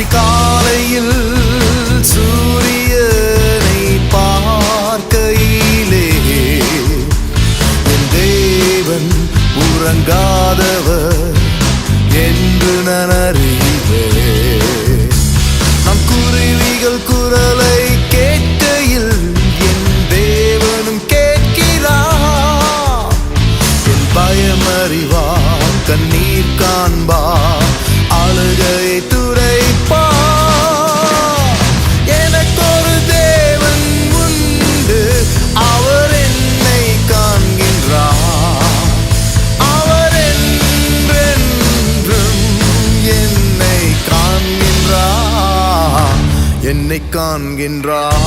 அதிகாலையில் சூரியனை பார்க்கையிலே என் தேவன் உறங்காதவர் என்று நனறிவே நம் குருவிகள் குரலை கேட்கையில் என் தேவனும் கேட்கிறார். என் பயமறிவார் கண்ணீர் காண்பார். என்னை காண்கின்றார்